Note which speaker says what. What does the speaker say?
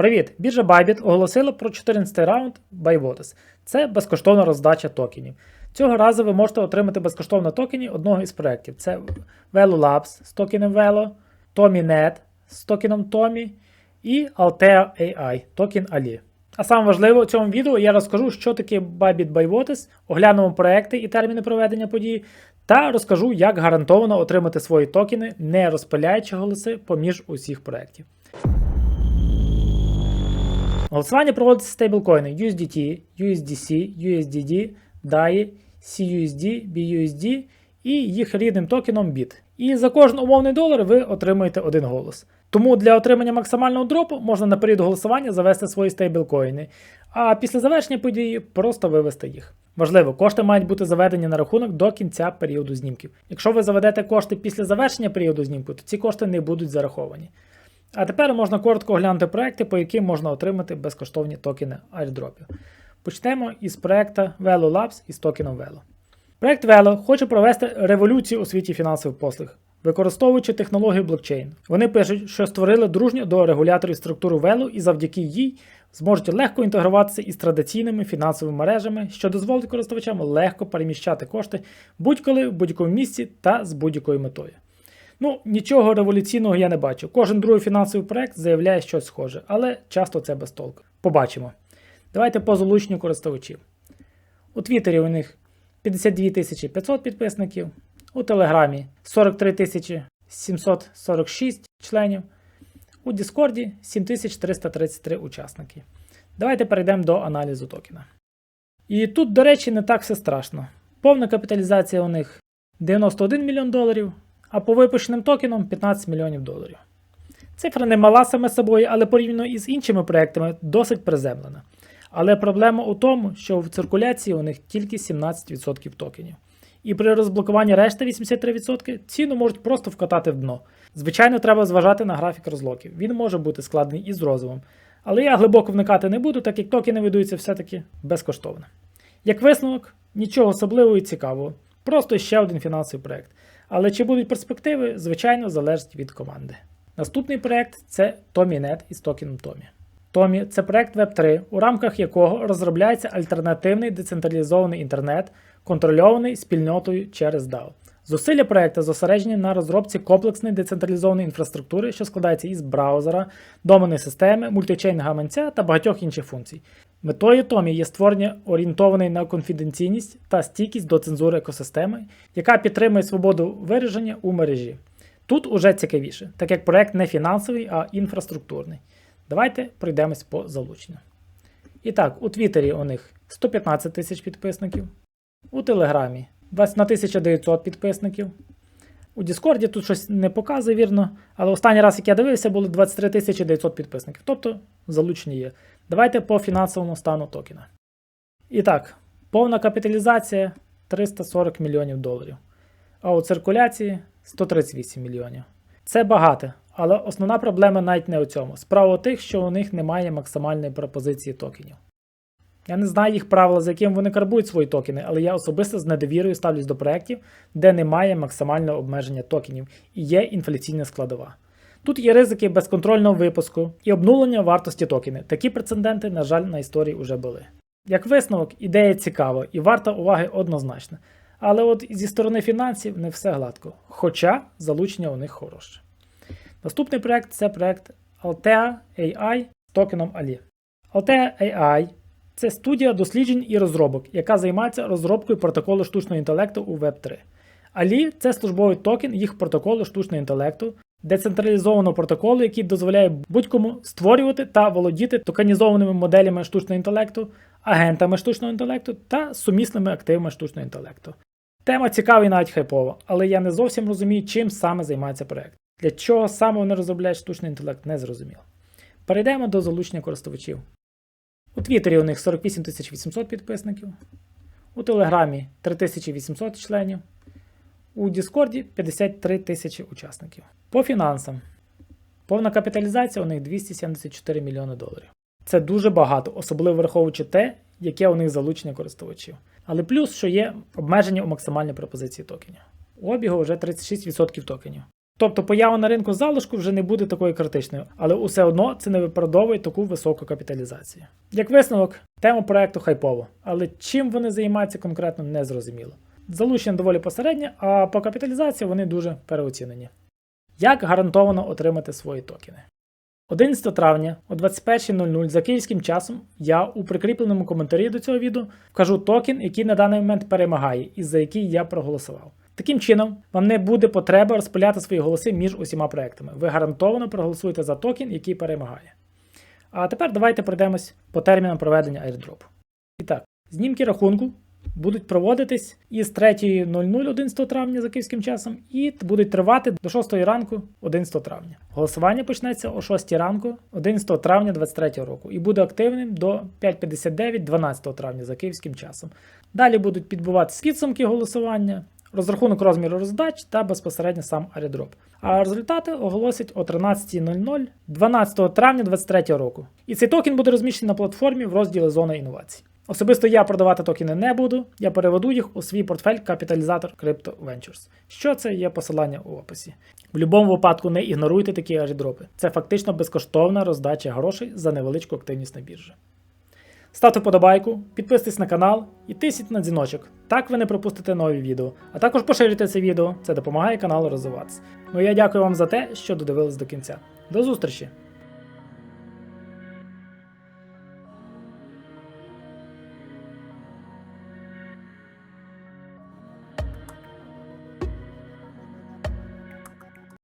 Speaker 1: Привіт! Біржа Bybit оголосила про 14 раунд BuyWater. Це безкоштовна роздача токенів. Цього разу ви можете отримати безкоштовно токені одного із проєктів. Це Velo Labs з токеном Velo, TommyNet з токеном Tommy і Altea AI токен Ali. А саме важливо у цьому відео я розкажу, що таке Bybit BuyWater, оглянемо проекти і терміни проведення події, та розкажу, як гарантовано отримати свої токени, не розпиляючи голоси поміж усіх проєктів. Голосування проводиться стейблкоїни USDT, USDC, USDD, DAI, CUSD, BUSD і їх рідним токеном BIT. І за кожен умовний долар ви отримуєте один голос. Тому для отримання максимального дропу можна на період голосування завести свої стейблкоїни, а після завершення події просто вивести їх. Важливо, кошти мають бути заведені на рахунок до кінця періоду знімків. Якщо ви заведете кошти після завершення періоду знімку, то ці кошти не будуть зараховані. А тепер можна коротко оглянути проекти, по яким можна отримати безкоштовні токени airdropів. Почнемо із проекту Velo Labs із токеном Velo. Проект Velo хоче провести революцію у світі фінансових послуг, використовуючи технологію блокчейн. Вони пишуть, що створили дружню до регуляторів структуру Velo і завдяки їй зможуть легко інтегруватися із традиційними фінансовими мережами, що дозволить користувачам легко переміщати кошти будь-коли в будь-якому місці та з будь-якою метою. Ну, нічого революційного я не бачу. Кожен другий фінансовий проект заявляє щось схоже, але часто це без толку. Побачимо. Давайте по залученню користувачів. У Твіттері у них 52 500 підписників, у Телеграмі 43 746 членів, у Діскорді 7333 учасники. Давайте перейдемо до аналізу токена. І тут, до речі, не так все страшно. Повна капіталізація у них 91 мільйон доларів, а по випущеним токенам 15 мільйонів доларів. Цифра не мала саме собою, але порівняно із іншими проектами досить приземлена. Але проблема у тому, що в циркуляції у них тільки 17% токенів. І при розблокуванні решти 83% ціну можуть просто вкатати в дно. Звичайно, треба зважати на графік розлоків. Він може бути складений із розумом. Але я глибоко вникати не буду, так як токени видаються все-таки безкоштовно. Як висновок, нічого особливого і цікавого. Просто ще один фінансовий проект. Але чи будуть перспективи, звичайно, залежить від команди. Наступний проект це TommyNet із токеном Tommy. Tommy – це проект Web3, у рамках якого розробляється альтернативний децентралізований інтернет, контрольований спільнотою через DAO. Зусилля проекту зосереджені на розробці комплексної децентралізованої інфраструктури, що складається із браузера, доменної системи, мультичейн гаманця та багатьох інших функцій. Метою Томі є створення орієнтованої на конфіденційність та стійкість до цензури екосистеми, яка підтримує свободу вираження у мережі. Тут уже цікавіше, так як проект не фінансовий, а інфраструктурний. Давайте пройдемось по залученню. І так, у Твіттері у них 115 тисяч підписників, у Телеграмі 20 на 1900 підписників. У Діскорді тут щось не показує, вірно, але останній раз, як я дивився, було 23 900 підписників. Тобто залучені є. Давайте по фінансовому стану токена. І так, повна капіталізація 340 мільйонів доларів. А у циркуляції 138 мільйонів. Це багато, але основна проблема навіть не у цьому. Справа у тих, що у них немає максимальної пропозиції токенів. Я не знаю їх правила, за яким вони карбують свої токени, але я особисто з недовірою ставлюсь до проєктів, де немає максимального обмеження токенів і є інфляційна складова. Тут є ризики безконтрольного випуску і обнулення вартості токени. Такі прецеденти, на жаль, на історії вже були. Як висновок, ідея цікава і варта уваги однозначно. Але от зі сторони фінансів не все гладко, хоча залучення у них хороше. Наступний проект це проект Altea AI з токеном Ali. Altea AI це студія досліджень і розробок, яка займається розробкою протоколу штучного інтелекту у Web3. Ali це службовий токен їх протоколу штучного інтелекту, децентралізованого протоколу, який дозволяє будь-кому створювати та володіти токенізованими моделями штучного інтелекту, агентами штучного інтелекту та сумісними активами штучного інтелекту. Тема цікава і навіть хайпова, але я не зовсім розумію, чим саме займається проект. Для чого саме вони розробляють штучний інтелект, не зрозуміло. Перейдемо до залучення користувачів. У Твіттері у них 48 800 підписників, у Телеграмі 3800 членів, у Діскорді 53 тисячі учасників. По фінансам. Повна капіталізація у них 274 мільйони доларів. Це дуже багато, особливо враховуючи те, яке у них залучення користувачів. Але плюс, що є обмеження у максимальній пропозиції токенів. У обігу вже 36% токенів. Тобто поява на ринку залишку вже не буде такою критичною, але усе одно це не виправдовує таку високу капіталізацію. Як висновок, тема проекту хайпова, але чим вони займаються конкретно не зрозуміло. Залучення доволі посереднє, а по капіталізації вони дуже переоцінені. Як гарантовано отримати свої токени? 11 травня о 21.00 за київським часом я у прикріпленому коментарі до цього відео вкажу токен, який на даний момент перемагає і за який я проголосував. Таким чином, вам не буде потреби розпиляти свої голоси між усіма проектами. Ви гарантовано проголосуєте за токен, який перемагає. А тепер давайте пройдемось по термінам проведення airdrop. І так, знімки рахунку будуть проводитись із 3.00 11 травня за київським часом і будуть тривати до 6 ранку 11 травня. Голосування почнеться о 6 ранку 11 травня 2023 року і буде активним до 5.59 12 травня за київським часом. Далі будуть підбуватися підсумки голосування, розрахунок розміру роздач та безпосередньо сам airdrop. А результати оголосять о 13.00 12 травня 2023 року. І цей токен буде розміщений на платформі в розділі Зона інновацій. Особисто я продавати токени не буду, я переведу їх у свій портфель капіталізатор Crypto Ventures. Що це є посилання у описі. В будь-якому випадку не ігноруйте такі airdropи. Це фактично безкоштовна роздача грошей за невеличку активність на біржі. Ставте вподобайку, підписуйтесь на канал і тисніть на дзвіночок. Так ви не пропустите нові відео. А також поширюйте це відео, це допомагає каналу розвиватися. Ну я дякую вам за те, що додивились до кінця. До зустрічі!